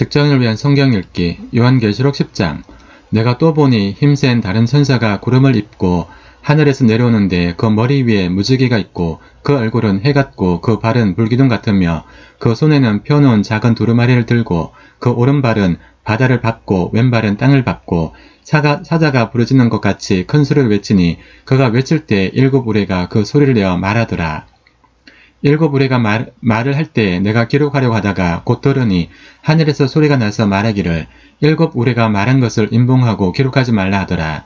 직장을 위한 성경 읽기 요한계시록 10장 내가 또 보니 힘센 다른 천사가 구름을 입고 하늘에서 내려오는데 그 머리 위에 무지개가 있고 그 얼굴은 해 같고 그 발은 불기둥 같으며 그 손에는 펴놓은 작은 두루마리를 들고 그 오른발은 바다를 밟고 왼발은 땅을 밟고 사가, 사자가 부르짖는 것 같이 큰 소리를 외치니 그가 외칠 때 일곱 우레가 그 소리를 내어 말하더라. 일곱 우레가 말, 말을 할 때 내가 기록하려고 하다가 곧 들으니 하늘에서 소리가 나서 말하기를 일곱 우레가 말한 것을 인봉하고 기록하지 말라 하더라.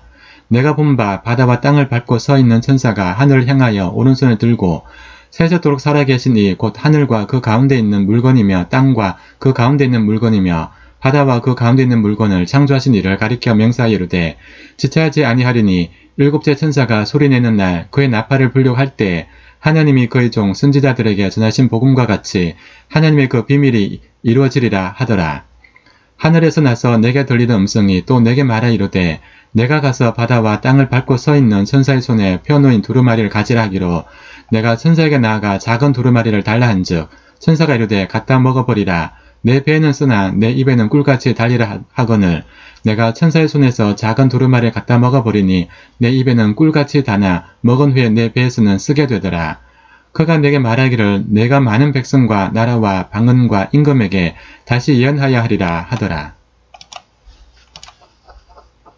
내가 본 바 바다와 땅을 밟고 서 있는 천사가 하늘을 향하여 오른손을 들고 세세토록 살아계신 이 곧 하늘과 그 가운데 있는 물건이며 땅과 그 가운데 있는 물건이며 바다와 그 가운데 있는 물건을 창조하신 이를 가리켜 명사하여 이르되 지체하지 아니하리니 일곱째 천사가 소리내는 날 그의 나팔을 불려고 할때 하나님이 그의 종 선지자들에게 전하신 복음과 같이 하나님의 그 비밀이 이루어지리라 하더라. 하늘에서 나서 내게 들리는 음성이 또 내게 말하 이르되 내가 가서 바다와 땅을 밟고 서 있는 천사의 손에 펴놓인 두루마리를 가지라 하기로 내가 천사에게 나아가 작은 두루마리를 달라 한즉 천사가 이르되 갖다 먹어버리라 내 배에는 쓰나 내 입에는 꿀같이 달리라 하- 하거늘 내가 천사의 손에서 작은 두루마리를 갖다 먹어버리니 내 입에는 꿀같이 다나 먹은 후에 내 배에서는 쓰게 되더라. 그가 내게 말하기를 내가 많은 백성과 나라와 방언과 임금에게 다시 예언하여 하리라 하더라.